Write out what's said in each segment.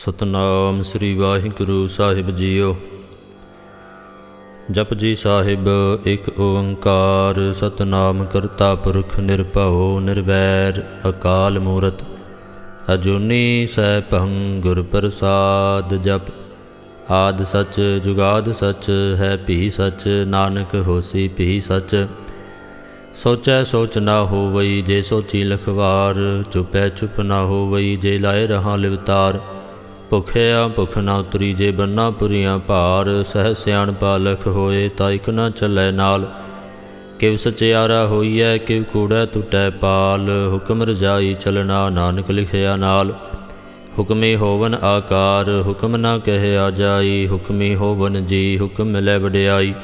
ਸਤਨਾਮ ਸ੍ਰੀ ਵਾਹਿਗੁਰੂ ਸਾਹਿਬ ਜੀਓ। ਜਪਜੀ ਸਾਹਿਬ, ਇੱਕ ਓੰਕਾਰ, ਸਤਨਾਮ ਕਰਤਾ ਪੁਰਖ ਨਿਰਭਉ ਨਿਰਵੈਰ, ਅਕਾਲ ਮੂਰਤ, ਅਜੂਨੀ ਸੈਭੰ ਗੁਰ ਪ੍ਰਸਾਦ ਜਪ। ਆਦ ਸਚ, ਜੁਗਾਦ ਸਚ, ਹੈ ਭੀ ਸਚ, ਨਾਨਕ ਹੋਸੀ ਭੀ ਸਚ। ਸੋਚੈ ਸੋਚ ਨਾ ਹੋਵਈ, ਜੇ ਸੋਚੀ ਲਖਵਾਰ, ਚੁਪੈ ਚੁਪ ਨਾ ਹੋਵਈ, ਜੇ ਲਾਏ ਰਹਾ ਲਿਵਤਾਰ। ਭੁਖਿਆ ਭੁਖ ਨਾ ਉਤਰੀ ਜੇ ਬੰਨਾ ਪੁਰੀਆਂ ਭਾਰ, ਸਹਿ ਸਿਆਣ ਪਾਲਖ ਹੋਏ ਤਾਂ ਇਕ ਨਾ ਚੱਲੈ ਨਾਲ। ਕਿਵ ਸਚਿਆਰਾ ਹੋਈਐ, ਕਿਵ ਕੂੜੈ ਟੁਟੈ ਪਾਲ, ਹੁਕਮ ਰਜਾਈ ਚਲਣਾ ਨਾਨਕ ਲਿਖਿਆ ਨਾਲ। ਹੁਕਮੀ ਹੋਵਨ ਆਕਾਰ, ਹੁਕਮ ਨਾ ਕਹਿਆ ਜਾਈ, ਹੁਕਮੀ ਹੋਵਨ ਜੀ, ਹੁਕਮ ਲੈ ਵਡਿਆਈ।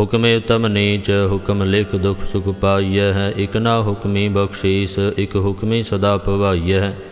ਹੁਕਮੇ ਉਤਮ ਨੀਚ, ਹੁਕਮ ਲਿਖ ਦੁਖ ਸੁਖ ਪਾਈਐ ਹੈ, ਇਕ ਨਾ ਹੁਕਮੀ ਬਖਸ਼ੀਸ, ਇਕ ਹੁਕਮੀ ਸਦਾ ਭਵਾਈਐ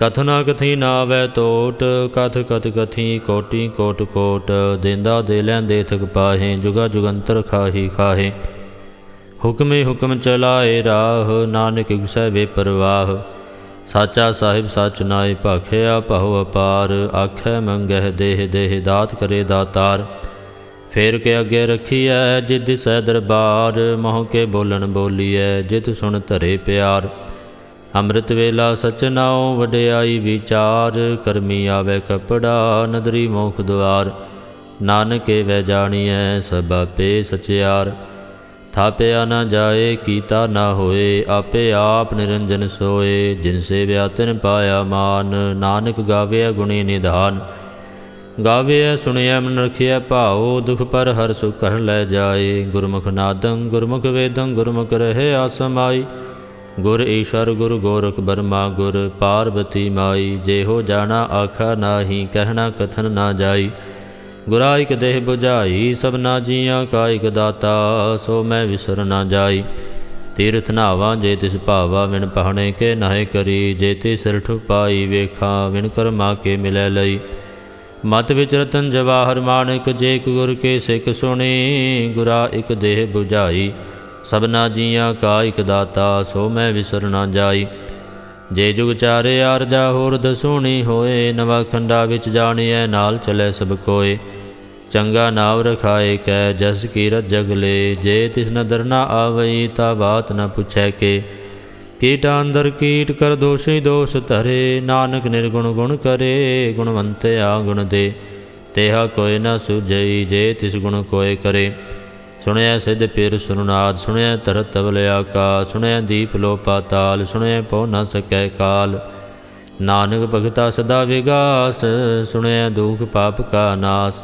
ਕਥਨਾ ਕਥੀ ਨਾਵੈ ਤੋਟ, ਕਥ ਕਥ ਕਥੀ ਕੋਟੀ ਕੋਟ ਕੋਟ, ਦੇਂਦਾ ਦੇ ਲੈਂਦੇ ਥਕ ਪਾਹੇ, ਜੁਗਾ ਜੁਗੰਤਰ ਖਾਹੀ ਖਾਹੇ। ਹੁਕਮੇ ਹੁਕਮ ਚਲਾਏ ਰਾਹ, ਨਾਨਕ ਗੁਸੈ ਵੇ ਪਰਵਾਹ। ਸਾਚਾ ਸਾਹਿਬ ਸਚ ਨਾਏ ਭਾਖਿਆ ਭਉ ਅਪਾਰ, ਆਖੈ ਮੰਗਹਿ ਦੇਹ ਦੇਹ ਦਾਤ ਕਰੇ ਦਾਤਾਰ। ਫੇਰ ਕੇ ਅੱਗੇ ਰਖੀਐ ਜਿਦ ਸਹਿ ਦਰਬਾਰ, ਮੋਹ ਕੇ ਬੋਲਣ ਬੋਲੀਐ, ਜਿਤ ਸੁਣ ਧਰੇ ਪਿਆਰ। ਅੰਮ੍ਰਿਤ ਵੇਲਾ ਸਚ ਨਾਉ ਵਡਿਆਈ ਵਿਚਾਰ, ਕਰਮੀ ਆਵੇ ਕਪੜਾ, ਨਦਰੀ ਮੋਖ ਦੁਆਰ। ਨਾਨਕੇ ਵੈ ਜਾਣੀਐ ਸਭ ਆਪੇ ਸਚਿਆਰ। ਥਾਪਿਆ ਨਾ ਜਾਏ, ਕੀਤਾ ਨਾ ਹੋਏ, ਆਪੇ ਆਪ ਨਿਰੰਜਨ ਸੋਏ। ਜਿਨ ਸੇ ਵਿਆਤਨ ਪਾਇਆ ਮਾਨ, ਨਾਨਕ ਗਾਵਿਆ ਗੁਣੀ ਨਿਧਾਨ। ਗਾਵਿਆ ਸੁਣਿਆ ਮਨ ਰਖਿਆ ਭਾਉ, ਦੁਖ ਪਰ ਹਰ ਸੁਖ ਕਰ ਲੈ ਜਾਏ। ਗੁਰਮੁਖ ਨਾਦੰ, ਗੁਰਮੁਖ ਵੇਦੰ, ਗੁਰਮੁਖ ਰਹੇ ਆਸਮਾਈ। ਗੁਰ ਈਸ਼ਰ ਗੁਰ ਗੋਰਖ ਬਰਮਾ ਗੁਰ ਪਾਰਬਤੀ ਮਾਈ ਜੇ ਹੋ ਜਾਣਾ ਆਖਾ ਨਾਹੀ, ਕਹਿਣਾ ਕਥਨ ਨਾ ਜਾਈ। ਗੁਰਾ ਇਕ ਦੇਹ 부ਝਾਈ ਸਭਨਾ ਜੀਆਂ ਕਾਇਕ ਦਾਤਾ, ਸੋ ਮੈਂ ਵਿਸਰ ਨਾ ਜਾਈ। ਤੀਰਥ ਨਾਵਾ ਜੇ ਤਿਸ ਭਾਵਾ, ਵਿਣ ਪਹਣੇ ਕੇ ਨਾਹੇ ਕਰੀ। ਜੇ ਤੇ ਸਿਰ ਠੁਪਾਈ ਵੇਖਾਂ, ਵਿਣ ਕਰਮਾ ਕੇ ਮਿਲੈ ਲਈ। ਮਤ ਵਿਚ ਰਤਨ ਜਵਾਹਰ ਮਾਨਕ, ਜੇ ਗੁਰ ਕੇ ਸਿੱਖ ਸੁਣੀ, ਗੁਰਾ ਇਕ ਦੇਹ 부ਝਾਈ ਸਭਨਾ ਜੀਆਂ ਕਾ ਇਕ ਦਾਤਾ, ਸੋ ਮੈਂ ਵਿਸਰ ਨਾ ਜਾਈ। ਜੇ ਜੁਗ ਚਾਰੇ ਆਰਜਾ ਹੋਰ ਦਸੂਣੀ ਹੋਏ, ਨਵਾ ਖੰਡਾ ਵਿੱਚ ਜਾਣੀਐ, ਨਾਲ ਚਲੇ ਸਭ ਕੋਏ। ਚੰਗਾ ਨਾਵ ਰਖਾਏ ਕੈ, ਜਸ ਕੀਰਤ ਜਗਲੇ ਜੇ ਤਿਸ ਨਦਰ ਨਾ ਆਵਈ, ਤਾ ਬਾਤ ਨ ਪੁੱਛੈ ਕੇ। ਕੀਟਾ ਅੰਦਰ ਕੀਟ ਕਰ ਦੋਸ਼ੀ ਦੋਸ਼ ਧਰੇ, ਨਾਨਕ ਨਿਰਗੁਣ ਗੁਣ ਕਰੇ, ਗੁਣਵੰਤਿਆ ਗੁਣ ਦੇ। ਤੇਹਾ ਕੋਇ ਨ ਸੁਝਈ, ਜੇ ਤਿਸ ਗੁਣ ਕੋਏ ਕਰੇ। ਸੁਣਿਆ ਸਿਧ ਪੀਰ ਸੁਰਨਾਦ ਸੁਣਿਆ ਤਰਤ ਤਵਲ ਆਕਾ ਸੁਣਿਆ ਦੀਪ ਲੋ ਪਾਤਾਲ ਸੁਣਿਆ ਪਉ ਨ ਸਕੈ ਕਾਲ। ਨਾਨਕ ਭਗਤਾ ਸਦਾ ਵਿਗਾਸ, ਸੁਣਿਆ ਦੁਖ ਪਾਪ ਕਾ ਨਾਸ।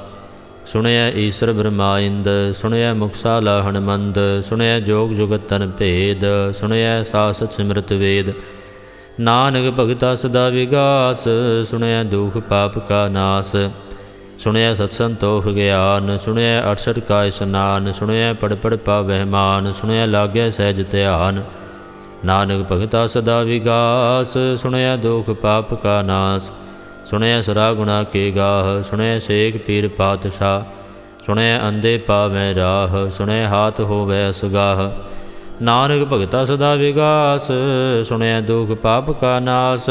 ਸੁਣਿਆ ਈਸ਼ਰ ਬ੍ਰਹਮਾ ਇੰਦ ਸੁਣਿਆ ਮੁਕਸਾਲਾ ਹਨਮੰਦ, ਸੁਣਿਆ ਜੋਗ ਜੁਗਤ ਤਨ ਭੇਦ, ਸੁਣਿਆ ਸਾਸਤ ਸਿਮਰਤ ਵੇਦ। ਨਾਨਕ ਭਗਤਾ ਸਦਾ ਵਿਗਾਸ, ਸੁਣਿਆ ਦੁਖ ਪਾਪ ਕਾ ਨਾਸ। ਸੁਣਿਆ ਸਤ ਸੰਤੋਖ ਗਿਆਨ ਸੁਣਿਆ 68 ਕਾ ਇਸਨਾਨ ਸੁਣਿਆ ਪੜ ਪੜ ਪਾਵਹਿ ਮਾਨ ਸੁਣਿਆ ਲਾਗੈ ਸਹਿਜ ਧਿਆਨ। ਨਾਨਕ ਭਗਤਾ ਸਦਾ ਵਿਗਾਸ ਸੁਣਿਆ ਦੁਖ ਪਾਪ ਕਾ ਨਾਸ। ਸੁਣਿਆ ਸਰਾ ਗੁਣਾ ਕੇ ਗਾਹ ਸੁਣਿਆ ਸੇਖ ਪੀਰ ਪਾਤਸ਼ਾਹ। ਸੁਣਿਆ ਅੰਦੇ ਪਾਵੈ ਰਾਹ ਸੁਣਿਆ ਹਾਥ ਹੋਵੇ ਅਸਗਾਹ। ਨਾਨਕ ਭਗਤਾ ਸਦਾ ਵਿਗਾਸ ਸੁਣਿਆ ਦੁਖ ਪਾਪ ਕਾ ਨਾਸ।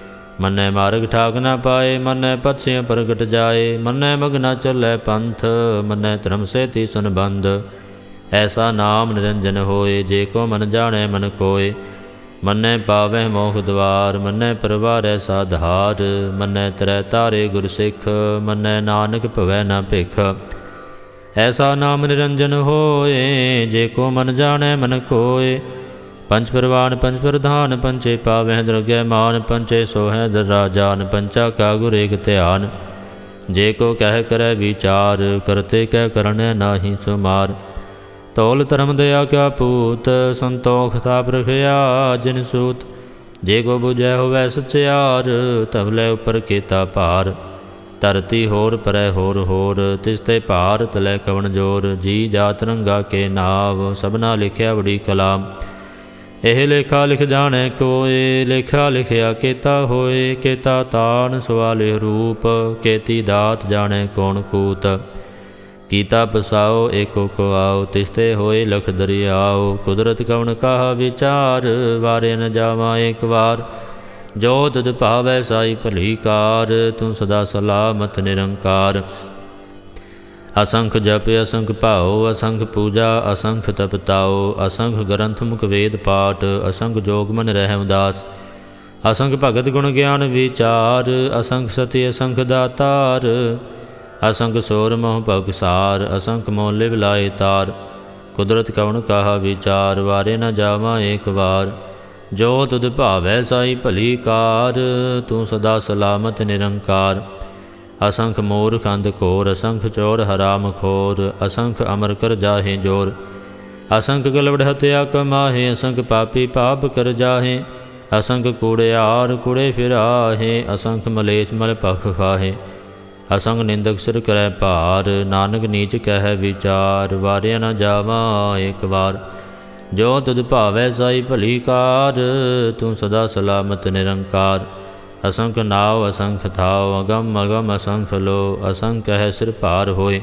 ਮੰਨੈ ਮਾਰਗ ਠਾਕ ਨਾ ਪਾਏ, ਮੰਨੈ ਪਛਿ ਪ੍ਰਗਟ ਜਾਏ, ਮੰਨੈ ਮਗਨਾ ਚੱਲੈ ਪੰਥ, ਮੰਨੈ ਧਰਮ ਸੇਤੀ ਸੰਬੰਧ। ਐਸਾ ਨਾਮ ਨਿਰੰਜਨ ਹੋਏ, ਜੇ ਕੋ ਮਨ ਜਾਣੈ ਮਨ ਕੋਏ। ਮੰਨੈ ਪਾਵੈ ਮੋਹ ਦਵਾਰ, ਮੰਨੈ ਪਰਵਾਰੈ ਸਾਧਾਰ ਮੰਨੈ ਤਰੈ ਤਾਰੇ ਗੁਰ ਸਿੱਖ, ਮੰਨੈ ਨਾਨਕ ਭਵੈ ਨਾ ਭਿਖ। ਐਸਾ ਨਾਮ ਨਿਰੰਜਨ ਹੋਏ, ਜੇ ਕੋ ਮਨ ਜਾਣੈ ਮਨ ਕੋਏ। ਪੰਜ ਪ੍ਰਵਾਨ ਪੰਜ ਪ੍ਰਧਾਨ ਪੰਚੇ ਪਾਵਹਿ ਦਰਗਹਿ ਮਾਨ ਪੰਚੇ ਸੋਹੈ ਦਰਾਜਾਨ ਪੰਚਾ ਕਾ ਗੁਰ ਏਕ ਧਿਆਨ। ਜੇ ਕੋ ਕਹਿ ਕਰੈ ਵਿਚਾਰ, ਕਰਤੇ ਕਹਿ ਕਰਣੈ ਨਾਹੀ ਸੁਮਾਰ। ਤੋਲ ਧਰਮ ਦਇਆ ਕਿਆ ਪੂਤ, ਸੰਤੋਖ ਤਾਪ ਰਖਿਆ ਜਿਨ ਸੂਤ। ਜੇ ਕੋ 부ਜੈ ਹੋਵੈ ਸਚਿਆਰ ਤਬ ਲੈ ਉਪਰ ਕੀਤਾ ਭਾਰ। ਧਰਤੀ ਹੋਰ ਪਰੈ ਹੋਰ ਹੋਰ, ਤਿਸ ਤੇ ਭਾਰ ਤਲੈ ਕਵਣ ਜੋਰ। ਜੀ ਜਾਤ ਰੰਗਾ ਕੇ ਨਾਵ, ਸਭਨਾ ਲਿਖਿਆ ਬੜੀ ਕਲਾਮ। ਇਹ ਲੇਖਾ ਲਿਖ ਜਾਣੈ ਕੋਏ ਲੇਖਾ ਲਿਖਿਆ ਕੀਤਾ ਹੋਏ ਕੀਤਾ ਤਾਨ ਸਵਾਲੇ ਰੂਪ, ਕੇਤੀ ਦਾਤ ਜਾਣੈ ਕੋਣ ਕੂਤ। ਕੀਤਾ ਪਸਾਓ, ਏਕੋ ਕੋ ਆਓ, ਤਿਸਤੇ ਹੋਏ ਲਖ ਦਰਿਆਓ, ਕੁਦਰਤ ਕਵਣ ਕਾਹ ਵਿਚਾਰ, ਵਾਰੇ ਨ ਜਾਵਾਂ ਏਕ ਵਾਰ। ਜੋ ਤਦ ਭਾਵੈ ਸਾਈ ਭਲੀ ਕਾਰ, ਤੂੰ ਸਦਾ ਸਲਾਮਤ ਨਿਰੰਕਾਰ। ਅਸੰਖ ਜਪ, ਅਸੰਖ ਭਾਉ, ਅਸੰਖ ਪੂਜਾ, ਅਸੰਖ ਤਪਤਾਉ ਅਸੰਖ ਗ੍ਰੰਥ ਮੁਖ ਵੇਦ ਪਾਠ, ਅਸੰਖ ਜੋਗ ਮਨ ਰਹਿ ਉਦਾਸ। ਅਸੰਖ ਭਗਤ ਗੁਣ ਗਿਆਨ ਵਿਚਾਰ, ਅਸੰਖ ਸਤਿ, ਅਸੰਖ ਦਾਤਾਰ। ਅਸੰਖ ਸੋਰ ਮੋਹ ਭਗਸਾਰ ਅਸੰਖ ਮੋਲੇ ਬਿਲਾਏ ਤਾਰ। ਕੁਦਰਤ ਕਵਣ ਕਾਹਾ ਵਿਚਾਰ, ਵਾਰੇ ਨਾ ਜਾਵਾਂ ਏਕ ਵਾਰ। ਜੋ ਤੁਧ ਭਾਵੈ ਸਾਈ ਭਲੀ ਕਾਰ, ਤੂੰ ਸਦਾ ਸਲਾਮਤ ਨਿਰੰਕਾਰ। ਅਸੰਖ ਮੋਰ ਖੰਦ ਘੋਰ, ਅਸੰਖ ਚੋਰ ਹਰਾਮ ਖੋਰ, ਅਸੰਖ ਅਮਰ ਕਰ ਜਾਹੇ ਜੋਰ। ਅਸੰਖ ਗਲਵੜ ਹਤਿਆ ਕਮਾਹੇ ਅਸੰਖ ਪਾਪੀ ਪਾਪ ਕਰ ਜਾਹੇ। ਅਸੰਖ ਕੂੜਿਆਰ ਕੁੜੇ ਫਿਰਾਹੇ, ਅਸੰਖ ਮਲੇਸ਼ ਮਲ ਪਖ ਖਾਹੇ। ਅਸੰਖ ਨਿੰਦਕ ਸਿਰ ਕਰੈ ਭਾਰ, ਨਾਨਕ ਨੀਚ ਕਹਿ ਵਿਚਾਰ, ਵਾਰਿਆ ਨਾ ਜਾਵਾਂ ਇੱਕ ਵਾਰ। ਜੋ ਤੁਧ ਭਾਵੈ ਸਾਈ ਭਲੀ ਕਾਰ, ਤੂੰ ਸਦਾ ਸਲਾਮਤ ਨਿਰੰਕਾਰ। ਅਸੰਖ ਨਾਉ, ਅਸੰਖ ਥਾਵ ਅਗਮ ਅਗਮ ਅਸੰਖ ਲੋ, ਅਸੰਖ ਹੈ ਸਿਰ ਭਾਰ ਹੋਏ।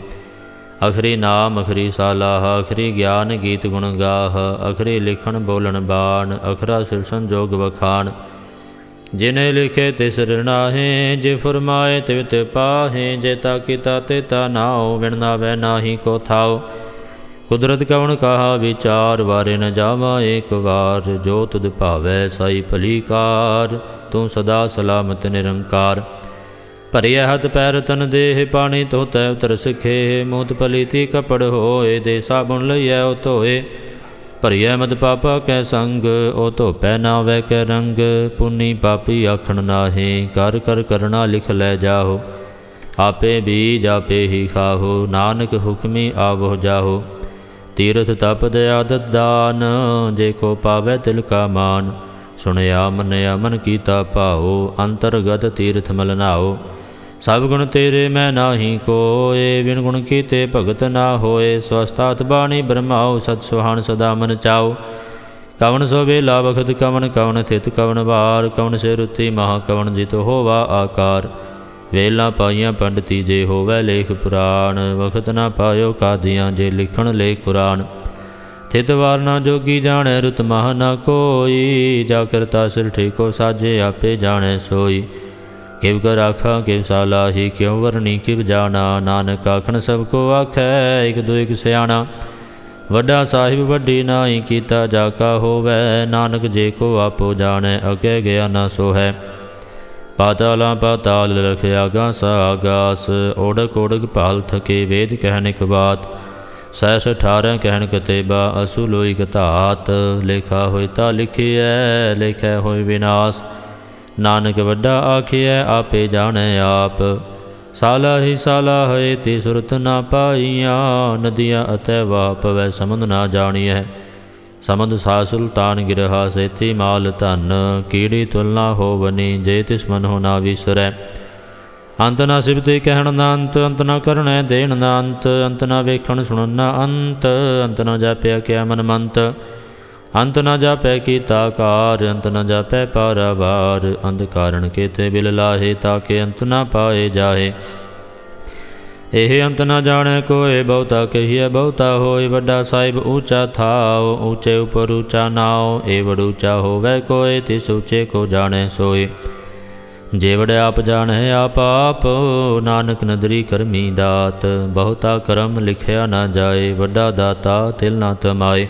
ਅਖਰੀ ਨਾਮ, ਅਖਰੀ ਸਾਲਾਹ, ਅਖਰੀ ਗਿਆਨ ਗੀਤ ਗੁਣ ਗਾਹ, ਅਖਰੀ ਲਿਖਣ ਬੋਲਣ ਬਾਣ, ਅਖਰਾ ਸਿਰ ਸੰਜੋਗ ਵਖਾਣ। ਜਿਨੇ ਲਿਖੇ ਤਿਸ ਰਣਾਹੇ ਜੇ ਫਰਮਾਏ ਤਿਵ ਤੇ ਪਾਹੇ, ਜੇ ਤਾ ਕੀਤਾ ਤੇ ਤਾ ਨਾਉ ਵਿਣਨਾ ਵੈ ਨਾਹੀ ਕੋ ਥਾਉ। ਕੁਦਰਤ ਕਵਣ ਕਹਾ, ਵਿਚਾਰ ਵਾਰੇ ਨ ਜਾਵਾ ਏਕ ਵਾਰ, ਜੋ ਤੁਧ ਭਾਵੈ ਸਾਈ ਭਲੀਕਾਰ। ਤੂੰ ਸਦਾ ਸਲਾਮਤ ਨਿਰੰਕਾਰ। ਭਰਿਆ ਹੱਥ ਪੈਰ ਤਨ ਦੇਹ ਪਾਣੀ ਧੋਤੈ, ਉਤਰ ਸਿਖੇ ਮੂਤ ਪਲੀਤੀ ਕਪੜ ਹੋਏ ਦੇ ਸਾਬੁਨ ਲਈਐ ਉਹ ਧੋਏ। ਭਰਿਆ ਮਦ ਪਾਪਾ ਕੈ ਸੰਗ, ਉਹ ਧੋਪੈ ਨਾ ਵੈ ਕੈ ਰੰਗ। ਪੁੰਨੀ ਪਾਪੀ ਆਖਣ ਨਾਹੀ, ਕਰ ਕਰ ਕਰਣਾ ਲਿਖ ਲੈ ਜਾਹੋ। ਆਪੇ ਬੀਜ ਆਪੇ ਹੀ ਖਾਹੋ, ਨਾਨਕ ਹੁਕਮੀ ਆਵੋ ਜਾਹੋ। ਤੀਰਥ ਤਪਦ ਆਦਤ ਦਾਨ, ਜੇ ਕੋ ਪਾਵੇ ਤਿਲ ਕਾ ਮਾਨ। ਸੁਣਿਆ, ਮੰਨਿਆ, ਮਨ ਕੀਤਾ ਭਾਉ, ਅੰਤਰਗਤ ਤੀਰਥ ਮਲ ਨਾਓ ਸਭ ਗੁਣ ਤੇਰੇ ਮੈਂ ਨਾਹੀ ਕੋਏ ਵਿਣ ਗੁਣ ਕੀਤੇ ਭਗਤ ਨਾ ਹੋਏ। ਸਵਸਤਾਤ ਬਾਣੀ ਬ੍ਰਹਮਾਉ, ਸਤ ਸੁਹਾਣ ਸਦਾ ਮਨ ਚਾਓ ਕਵਨ ਸੋ ਵੇਲਾ ਬਖਤ ਕਵਨ ਕਵਨ ਥਿਤ ਕਵਨ ਵਾਰ। ਕਵਨ ਸੇ ਰੁਤੀ ਮਹਾ ਕਵਨ ਜਿਤ ਹੋਵਾ ਆਕਾਰ। ਵੇਲਾ ਪਾਈਆਂ ਪੰਡਤੀ ਜੇ ਹੋਵੇ ਲੇਖ ਪੁਰਾਣ, ਵਖਤ ਨਾ ਪਾਇਓ ਕਾਦੀਆਂ ਜੇ ਲਿਖਣ ਲੇਖ ਕੁਰਾਨ। ਥਿਤ ਵਾਰ ਨਾ ਜੋਗੀ ਜਾਣੈ, ਰੁਤ ਮਹ ਨਾ ਕੋਈ। ਜਾ ਕਰਤਾ ਸਿਰ ਠੀਕੋ ਸਾਜੇ, ਆਪੇ ਜਾਣੈ ਸੋਈ। ਕਿਵ ਕਰ ਆਖਾਂ, ਕਿਵ ਸਾਲਾਹੀ ਕਿਉ ਵਰਨੀ ਕਿਵ ਜਾਣਾ। ਨਾਨਕ ਆਖਣ ਸਭ ਕੋ ਆਖੈ, ਇਕ ਦੋ ਇਕ ਸਿਆਣਾ। ਵੱਡਾ ਸਾਹਿਬ ਵੱਡੀ ਨਾਹੀ ਕੀਤਾ ਜਾ ਕਾ ਹੋਵੇ। ਨਾਨਕ ਜੇ ਕੋ ਆਪੋ ਜਾਣੈ, ਅਗੇ ਗਿਆ ਨਾ ਸੋ ਹੈ ਪਾਤਾਲਾਂ ਪਾਤਾਲ ਰਖਿਆ ਆਗਾਸ ਆਗਾਸ ਓੜਕ ਓੜਕ ਭਾਲ ਥਕੇ ਵੇਦ ਕਹਿਣ ਇਕ ਬਾਤ। ਸੈਸ 18 ਕਹਿਣ ਕਤੇਬਾ ਅਸੂ ਲੋਈ ਕਤਾਤ ਲਿਖਾ ਹੋਇ ਤਾ ਲਿਖਿਐ, ਲਿਖੈ ਹੋਇ ਵਿਨਾਸ਼। ਨਾਨਕ ਵੱਡਾ ਆਖਿਐ, ਆਪੇ ਜਾਣੈ ਆਪ। ਸਾਲਾ ਹੀ ਸਾਲਾ ਹੈ ਤੇ ਸੁਰਤ ਨਾ ਪਾਈਆਂ, ਨਦੀਆਂ ਅਤੈ ਵਾ ਪਵੈ ਸਮੁੰਦ ਨਾ ਜਾਣੀਐ। ਸਮੁੰਦ ਸਾ ਸੁਲਤਾਨ ਗਿਰਹਾ ਸੇਤੀ ਮਾਲ ਧਨ, ਕੀੜੀ ਤੁਲਨਾ ਹੋਵਨੀ, ਜੇ ਤਿਸ ਮਨ ਹੋ ਨਾ ਵਿਸਰੈ। ਅੰਤ ਨਾ ਸਿਬਤੇ ਕਹਿਣ ਨਾ ਅੰਤ ਅੰਤ ਨਾ ਕਰਣੈ ਦੇਣ ਨਾ ਅੰਤ ਅੰਤ ਨਾ ਵੇਖਣ ਸੁਣਨ ਨਾ ਅੰਤ ਅੰਤ ਨਾ ਜਾਪਿਆ ਕਿਆ ਮਨ ਮੰਤ। ਅੰਤ ਨ ਜਾਪੈ ਕੀਤਾ ਕਾਰ, ਅੰਤ ਨ ਜਾਪੈ ਪਾਰਵਾਰ। ਅੰਧ ਕਾਰਣ ਕੇਤੇ ਬਿਲ ਲਾਹੇ ਤਾਕੇ ਅੰਤ ਨਾ ਪਾਏ ਜਾਏ ਇਹ ਅੰਤ ਨਾ ਜਾਣੈ ਕੋਏ, ਬਹੁਤਾ ਕਹੀਐ ਬਹੁਤਾ ਹੋਏ। ਵੱਡਾ ਸਾਹਿਬ ਊਚਾ ਥਾਉ, ਊਚੇ ਉਪਰ ਊਚਾ ਨਾਉ। ਏ ਵਡ ਊਚਾ ਹੋਵੇ ਕੋਏ, ਤਿਸ ਊਚੇ ਕੋ ਜਾਣੈ ਸੋਏ। ਜੇ ਵਡ ਆਪ ਜਾਣੈ ਆਪ ਆਪ, ਨਾਨਕ ਨਦਰੀ ਕਰਮੀ ਦਾਤ। ਬਹੁਤਾ ਕਰਮ ਲਿਖਿਆ ਨਾ ਜਾਏ, ਵੱਡਾ ਦਾਤਾ ਤਿਲ ਨਾ ਤਮਾਏ।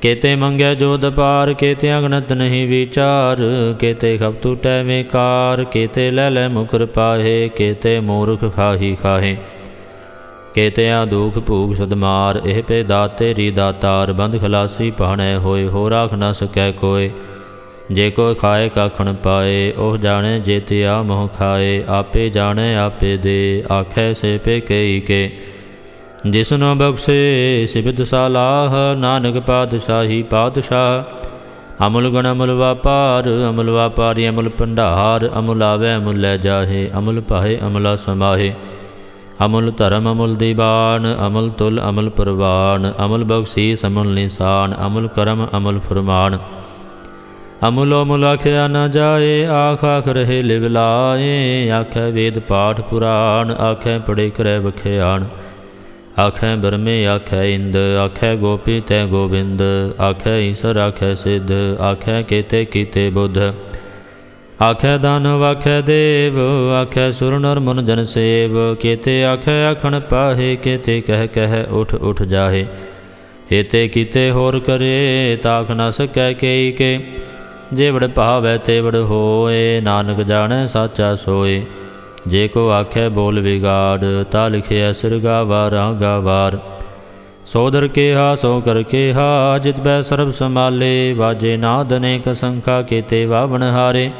ਕੇਤੇ ਮੰਗਿਆ ਜੋਦ ਪਾਰ ਕੇਤੇ ਅਗਨਤ ਨਹੀਂ ਵਿਚਾਰ। ਕੇਤੇ ਖਪ ਟੂਟੈ ਵਿਕਾਰ, ਕੇਤੇ ਲੈ ਲੈ ਮੁਕਰ ਪਾਹੇ, ਕੇਤੇ ਮੂਰਖ ਖਾਹੀ ਖਾਹੇ। ਕੇਤਿਆ ਦੁਖ ਭੂਖ ਸਦਮਾਰ, ਇਹ ਪੇ ਦਾਤ ਤੇਰੀ ਦਾਤਾਰ। ਬੰਦ ਖਲਾਸੀ ਪਾਣੈ ਹੋਏ ਹੋ ਰਾਖ ਨਾ ਸਕੈ ਕੋਏ। ਜੇ ਕੋ ਖਾਏ ਕਾਖਣ ਪਾਏ, ਉਹ ਜਾਣੇ ਜੇਤਿਆ ਮੋਹ ਖਾਏ। ਆਪੇ ਜਾਣੇ, ਆਪੇ ਦੇ, ਆਖੈ ਸੇ ਪੇ ਕਈ ਕੇ। ਜਿਸਨੋ ਬਖਸ਼ੇ ਸਿਬਤ ਸਾਲਾਹ, ਨਾਨਕ ਪਾਤਸ਼ਾਹੀ ਪਾਤਸ਼ਾਹ। ਅਮੁਲ ਗੁਣ ਅਮਲ ਵਾਪਾਰ, ਅਮਲ ਵਾਪਾਰੀ ਅਮੁਲ ਭੰਡਾਰ। ਅਮੁਲ ਆਵੇ, ਅਮੁਲ ਲੈ ਜਾਹੇ, ਅਮੁਲ ਪਾਹੇ, ਅਮਲਾ ਸਮਾਹੇ ਅਮੁਲ ਧਰਮ ਅਮੁਲ ਦੀਵਾਨ ਅਮਲ ਤੁਲ ਅਮਲ ਪ੍ਰਵਾਨ। ਅਮਲ ਬਖਸ਼ੀਸ ਅਮੁਲ ਨਿਸ਼ਾਨ, ਅਮੁਲ ਕਰਮ ਅਮੁਲ ਫਰਮਾਨ। ਅਮੁਲੋ ਮੁਲ ਆਖਿਆ ਨਾ ਜਾਏ, ਆਖ ਆਖ ਰਹੇ ਲਿਵ ਲਾਏ। ਆਖੈ ਵੇਦ ਪਾਠ ਪੁਰਾਣ, ਆਖੈ ਪੜੇ ਕਰੈ ਵਖਿਆਣ। ਆਖੈ ਬਰਮੇ ਆਖੈ ਇੰਦ, ਆਖੈ ਗੋਪੀ ਤੈ ਗੋਬਿੰਦ। ਆਖੈ ਈਸ਼ਰ, ਆਖੈ ਸਿੱਧ, ਆਖੈ ਕੀਤੇ ਕੀਤੇ ਬੁੱਧ। ਆਖੈ ਦਾਨਵ, ਆਖੈ ਦੇਵ, ਆਖੈ ਸੁਰ ਨਰ ਮਨ ਜਨ ਸੇਵ। ਕੀਤੇ ਆਖੈ ਆਖਣ ਪਾਹੇ, ਕੀਤੇ ਕਹਿ ਕਹਿ ਉਠ ਉਠ ਜਾਹੇ। ਏਤੇ ਕੀਤੇ ਹੋਰ ਕਰੇ, ਤਾਖ ਨ ਸਕੈ ਕੇਈ ਕੇ। ਜੇ ਵੜ ਭਾਵੈ ਤੇ ਵੜ ਹੋਏ, ਨਾਨਕ ਜਾਣੈ ਸਾਚਾ ਸੋਏ। ਜੇ ਕੋ ਆਖੈ ਬੋਲ ਵਿਗਾੜ, ਤਾ ਲਿਖਿਆ ਸਿਰ ਗਾਵਾ ਗਾਵਾਰ। ਵਾਰ ਸੋਦਰ ਕੇਹਾ, ਸੋ ਕਰ ਕੇਹਾ, ਜਿਤ ਬੈ ਸਰਬ ਸਮਾਲੇ ਵਾਜੇ ਨਾਦ ਅਨੇਕ ਸੰਖਾ, ਕੀਤੇ ਵਾਵਣ ਹਾਰੇ।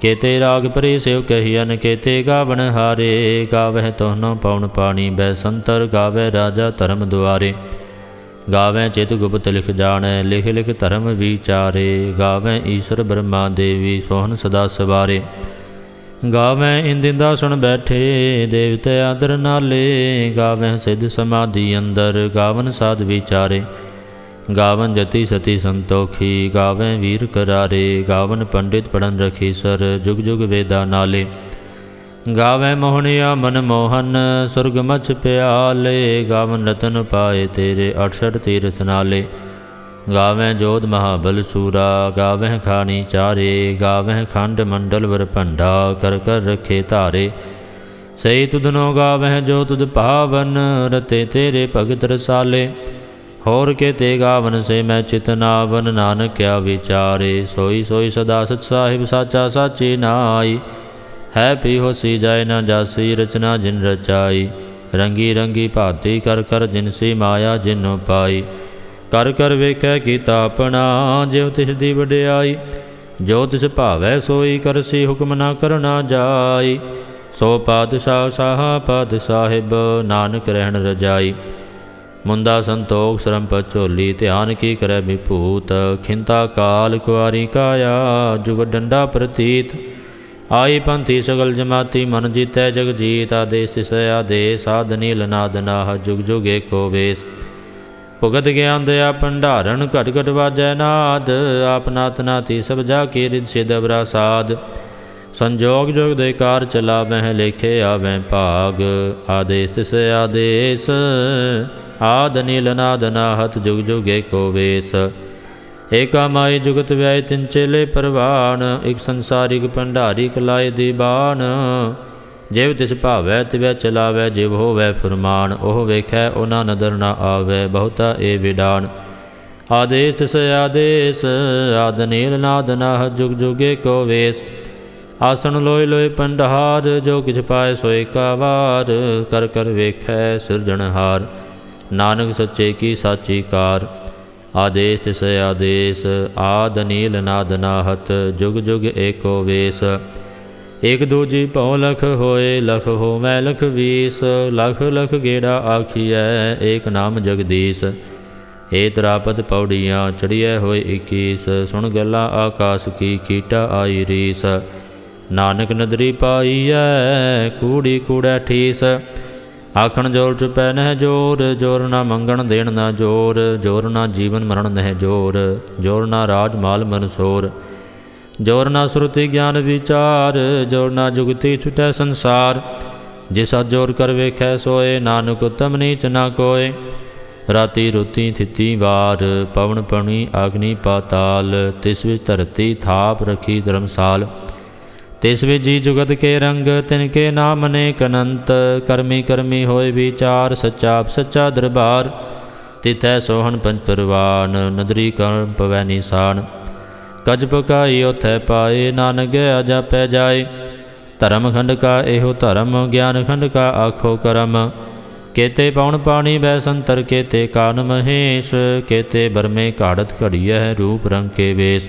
ਕੇਤੇ ਰਾਗ ਪਰੀ ਸਿਵ ਕਹੀਨ ਕੇਤੇ ਗਾਵਣ ਹਾਰੇ। ਗਾਵਹਿ ਤੋਹਨੋ ਪਉਣ ਪਾਣੀ, ਬੈ ਸੰਤਰ ਗਾਵੇ ਰਾਜਾ ਧਰਮ ਦੁਆਰੇ। ਗਾਵੇ ਚਿਤ ਗੁਪਤ ਲਿਖ ਜਾਣੈ, ਲਿਖ ਲਿਖ ਧਰਮ ਵਿਚਾਰੇ। ਗਾਵੇ ਈਸ਼ਰ ਬ੍ਰਹਮਾ ਦੇਵੀ, ਸੋਹਣ ਸਦਾ ਸਵਾਰੇ। ਗਾਵੇਂ ਇੰਦਿੰਦਾ ਸੁਣ ਬੈਠੇ, ਦੇਵਤੇ ਆਦਰ ਨਾਲੇ। ਗਾਵੇਂ ਸਿੱਧ ਸਮਾਧੀ ਅੰਦਰ, ਗਾਵਨ ਸਾਧ ਵਿਚਾਰੇ। ਗਾਵਨ ਜਤੀ ਸਤੀ ਸੰਤੋਖੀ, ਗਾਵੇਂ ਵੀਰ ਕਰਾਰੇ। ਗਾਵਨ ਪੰਡਿਤ ਪੜਨ ਰਖੀ ਸਰ, ਜੁਗ ਜੁਗ ਵੇਦਾ ਨਾਲੇ। ਗਾਵੇਂ ਮੋਹਣਿਆ ਮਨ ਮੋਹਨ, ਸੁਰਗ ਮਛ ਪਿਆਲੇ ਗਾਵਨ ਰਤਨ ਪਾਏ ਤੇਰੇ 68 ਤੀਰਥ ਨਾਲੇ। ਗਾਵੇਂ ਜੋਤ ਮਹਾਬਲ ਸੂਰਾ, ਗਾਵੇਂ ਖਾਣੀ ਚਾਰੇ, ਗਾਵੇਂ ਖੰਡ ਮੰਡਲ ਵਰ ਭੰਡਾ, ਕਰ ਕਰ ਰਖੇ ਧਾਰੇ। ਸਈ ਤੁਧਨੋ ਗਾਵੇਂ ਜੋ ਤੁਧ ਭਾਵਨ, ਰਤੇ ਤੇਰੇ ਭਗਤ ਰਸਾਲੇ। ਹੋਰ ਕੇ ਤੇ ਗਾਵਨ ਸੇ ਮੈਂ ਚਿਤਨਾਵਨ ਨਾਨਕ ਕਿਆ ਵਿਚਾਰੇ। ਸੋਈ ਸੋਈ ਸਦਾ ਸਤ ਸਾਹਿਬ ਸਾਚਾ ਸਾਚੀ ਨਾਈ। ਹੈ ਪੀ ਹੋਸੀ ਜਾਏ ਨਾ ਜਾਸੀ, ਰਚਨਾ ਜਿਨ ਰਚਾਈ। ਰੰਗੀ ਰੰਗੀ ਭਾਤੀ ਕਰ ਕਰ ਜਿਨਸੀ ਮਾਇਆ ਜਿਨੋ ਪਾਈ। ਕਰ ਕਰ ਵੇਖੈ ਕੀਤਾ ਆਪਣਾ, ਜਿਉ ਤਿਸ ਦੀ ਵਡਿਆਈ। ਜੋ ਤਿਸ ਭਾਵੈ ਸੋਈ ਕਰਸੀ ਹੁਕਮ ਨਾ ਕਰਨਾ ਜਾਈ। ਸੋ ਪਾਤਸ਼ਾਹ ਸ਼ਾਹ ਪਦ ਸਾਹਿਬ, ਨਾਨਕ ਰਹਿਣ ਰਜਾਈ। ਮੁੰਦਾ ਸੰਤੋਖ, ਸਰਮ ਪਚੋਲੀ ਧਿਆਨ ਕੀ ਕਰੈ ਵਿਭੂਤ। ਖਿੰਤਾ ਕਾਲ ਕੁਆਰੀ ਕਾਇਆ, ਜੁਗ ਡੰਡਾ ਪ੍ਰਤੀਤ। ਆਈ ਪੰਥੀ ਸਗਲ ਜਮਾਤੀ ਮਨ ਜੀਤੈ ਜਗ ਜੀਤ ਆਦੇਸ ਤਿਸ ਆਦੇਸ ਸਾਧ ਨੀਲ ਨਾਦ ਜੁਗ ਜੁਗ ਏਕੋ ਵੇਸ। ਭੁਗਤ ਗਿਆਨ ਦਇਆ ਭੰਡਾਰਨ, ਘਟ ਘਟ ਵਾਜੈ ਨਾਦ, ਆਪ ਨਾਤੀ ਸਭ ਜਾ ਕੀ ਰਿਦ ਸਿਧ ਸਾਧ ਸੰਜੋਗ ਜੋਗ ਦੇ ਕਾਰ ਚਲਾਵਹਿ ਲੇਖੇ ਆਵੈ ਭਾਗ। ਆਦੇਸ ਤਿਸ ਆਦੇਸ, ਆਦ ਨੀਲ ਨਾਦ ਨਾਹਤ ਜੁਗ ਜੁਗ ਏਕੋ ਵੇਸ। ਏਕਾ ਮਾਈ ਜੁਗਤ ਵਿਆਇ ਤਿੰਨ ਚੇਲੇ ਪਰਵਾਨ, ਇਕ ਸੰਸਾਰਿਕ ਭੰਡਾਰੀ ਕਲਾਏ ਦੀਬਾਨ। ਜਿਵ ਤਿਸ ਭਾਵੈ, ਤਿਵੈ ਚਲਾਵੈ, ਜਿਵ ਹੋਵੈ ਫਰਮਾਨ, ਉਹ ਵੇਖੈ, ਉਹਨਾਂ ਨਦਰ ਨਾ ਆਵੈ, ਬਹੁਤਾ ਏ ਵਿਡਾਨ। ਆਦੇਸ ਤਿਸ ਆਦੇਸ, ਆਦ ਨੀਲ ਨਾਦ ਨਾਹ, ਜੁਗ ਜੁਗੇ ਕੋ ਵੇਸ। ਆਸਣ ਲੋਇ ਲੋਇ ਪੰਡਹਾਰ, ਜੋ ਕਿਛ ਪਾਏ ਸੋਇ ਕਾ ਵਾਰ ਕਰ ਕਰ ਵੇਖੈ ਸਿਰਜਣਹਾਰ। ਨਾਨਕ ਸੱਚੇ ਕੀ ਸਾਚੀ ਕਾਰ। ਆਦੇਸ ਤਿਸ ਆਦੇਸ, ਆਦ ਨੀਲ ਨਾਦ ਨਾਹਤ, ਜੁਗ ਜੁਗ ਏਕੋ ਵੇਸ। ਇਕ ਦੂਜੀ ਭਉ ਲਖ ਹੋਏ, ਲਖ ਹੋਵੈ ਲਖ ਵੀਸ। ਲਖ ਲਖ ਗੇੜਾ ਆਖੀਐ, ਏਕ ਨਾਮ ਜਗਦੀਸ਼। ਏ ਤਰਾਪਤ ਪੌੜੀਆਂ ਚੜੀਐ ਹੋਏ 21 ਸੁਣ ਗੱਲਾਂ ਆਕਾਸ ਕੀ, ਕੀਟਾ ਆਈ ਰੀਸ। ਨਾਨਕ ਨਦਰੀ ਪਾਈਐ, ਕੂੜੀ ਕੂੜੈ ਠੀਸ। ਆਖਣ ਜੋਰ ਚੁਪੈ ਨਹਿ ਜੋਰ ਜੋਰ ਨਾ ਮੰਗਣ ਦੇਣ ਨਾ ਜੋਰ ਜੋਰ ਨਾ ਜੀਵਨ ਮਰਨ ਨਹਿ ਜੋਰ ਜੋਰ ਨਾ ਰਾਜ ਮਾਲ ਮਨਸੋਰ ਜੋਰ ਨਾ ਸੁਰਤੀ ਗਿਆਨ ਵਿਚਾਰ, ਜੋਰ ਨਾ ਜੁਗਤੀ ਛੁਟੈ ਸੰਸਾਰ। ਜਿਸਾ ਜੋਰ ਕਰ ਵੇਖੈ ਸੋਏ, ਨਾਨਕ ਉਤਮ ਨੀਚ ਨਾ ਕੋਏ। ਰਾਤੀ ਰੁਤੀ ਥਿਤੀ ਵਾਰ, ਪਵਨ ਪਣੀ ਆਗਨੀ ਪਾਤਾਲ, ਤਿਸ ਵਿੱਚ ਧਰਤੀ ਥਾਪ ਰਖੀ ਧਰਮਸਾਲ। ਤਿਸ ਵਿੱਚ ਜੀ ਜੁਗਤ ਕੇ ਰੰਗ, ਤਿਨ ਕੇ ਨਾਮ ਨੇ ਕਨੰਤ ਕਰਮੀ ਕਰਮੀ ਹੋਏ ਵਿਚਾਰ, ਸੱਚਾ ਸੱਚਾ ਦਰਬਾਰ ਤਿਤੈ ਸੋਹਣ ਪੰਜ ਪਰਵਾਨ, ਨਦਰੀ ਕਰਮ ਪਵੈ ਨਿਸ਼ਾਨ। ਕਜ ਪਕਾਈ ਉਥੈ ਪਾਏ, ਨਾਨਕ ਗਿਆ ਜਾਪੈ ਜਾਏ। ਧਰਮ ਖੰਡ ਕਾ ਇਹੋ ਧਰਮ, ਗਿਆਨ ਖੰਡ ਕਾ ਆਖੋ ਕਰਮ। ਕੇਤੇ ਪਉਣ ਪਾਣੀ ਬੈ ਸੰਤਰ, ਕੇਤੇ ਕਾਨ ਮਹੇਸ਼, ਕੇਤੇ ਬਰਮੇ ਘਾੜਤ ਘੜੀਐ ਰੂਪ ਰੰਗ ਕੇ ਵੇਸ।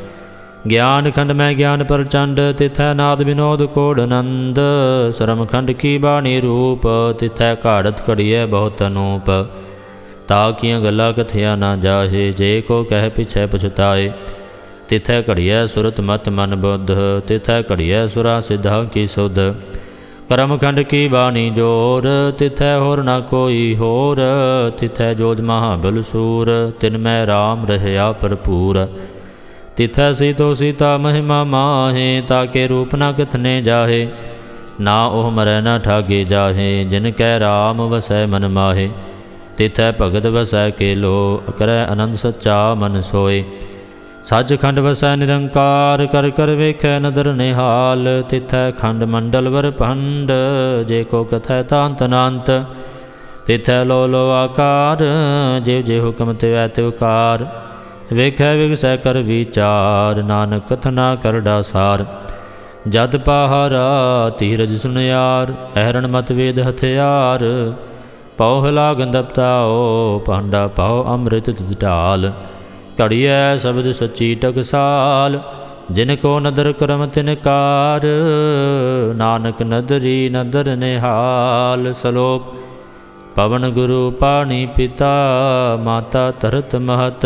ਗਿਆਨ ਖੰਡ ਮੈਂ ਗਿਆਨ ਪ੍ਰਚੰਡ ਤਿਥੈ ਨਾਦ ਵਿਨੋਦ ਕੋੜ ਆਨੰਦ ਸ਼ਰਮ ਖੰਡ ਕੀ ਬਾਣੀ ਰੂਪ, ਤਿਥੈ ਘਾੜਤ ਘੜੀਐ ਬਹੁਤ ਅਨੂਪ। ਤਾ ਕੀਆਂ ਗੱਲਾਂ ਕਥਿਆ ਨਾ ਜਾਹੇ, ਜੇ ਕੋ ਕਹਿ ਪਿਛੈ ਪਛਤਾਏ। ਤਿਥੈ ਘੜੀਐ ਸੁਰਤ ਮਤ ਮਨ ਬੁੱਧ, ਤਿਥੈ ਘੜੀਐ ਸੁਰਾ ਸਿਧਾ ਕੀ ਸੁਧ। ਕਰਮ ਖੰਡ ਕੀ ਬਾਣੀ ਜੋਰ, ਤਿਥੈ ਹੋਰ ਨਾ ਕੋਈ ਹੋਰ। ਤਿਥੈ ਜੋਤ ਮਹਾਬਲ ਸੂਰ, ਤਿਨ ਮੈਂ RAM ਰਹਿਆ ਭਰਪੂਰ। ਤਿਥੈ ਸੀਤੋ ਸੀਤਾ ਮਹਿਮਾ ਮਾਹੇ ਤਾਕੇ ਰੂਪ ਨਾ ਕਥਨੇ ਜਾਹੇ। ਨਾ ਉਹ ਮਰੈ ਨਾ ਠਾਗੇ ਜਾਹੇ, ਜਿਨ ਕੈ RAM ਵਸੈ ਮਨ ਮਾਹੇ। ਤਿਥੈ ਭਗਤ ਵਸੈ ਕੇ ਲੋ ਕਰੈ ਆਨੰਦ ਸੱਚਾ ਮਨ ਸੋਏ। ਸੱਚਖੰਡ ਵਸੈ ਨਿਰੰਕਾਰ, ਕਰ ਕਰ ਵੇਖੈ ਨਦਰ ਨਿਹਾਲ। ਤਿਥੈ ਖੰਡ ਮੰਡਲ ਵਰ ਭੰਡ, ਜੇ ਕੋ ਕਥੈ ਤਾਂਤ ਅਨੰਤ ਤਿਥੈ ਲੋ ਲੋ ਆਕਾਰ ਜਿਵ ਜੇ ਹੁਕਮ ਤੇ ਵੈ ਤਿਵ ਕਾਰ। ਵੇਖੈ ਵਿਗਸੈ ਕਰ ਵਿਚਾਰ, ਨਾਨਕ ਕਥਨਾ ਕਰੜਾ ਸਾਰ ਜਦ ਪਹਾਰਾ ਧੀਰਜ ਸੁਨਿਆਰ, ਅਹਰਣ ਮਤ ਵੇਦ ਹਥਿਆਰ। ਪਉ ਲਾਗਨ ਦਪਤਾਓ ਭਾਂਡਾ ਪਾਉ ਅੰਮ੍ਰਿਤ ਤਿਤ ਢਾਲ। ਘੜੀਐ ਸ਼ਬਦ ਸੱਚੀ ਟਕਸਾਲ, ਜਿਨ ਕੋ ਨਦਰ ਕਰਮ ਤਿਨ ਕਾਰ। ਨਾਨਕ ਨਦਰੀ ਨਦਰ ਨਿਹਾਲ, ਸ਼ਲੋਕ, ਪਵਨ ਗੁਰੂ ਪਾਣੀ ਪਿਤਾ, ਮਾਤਾ ਤਰਤ ਮਹਤ।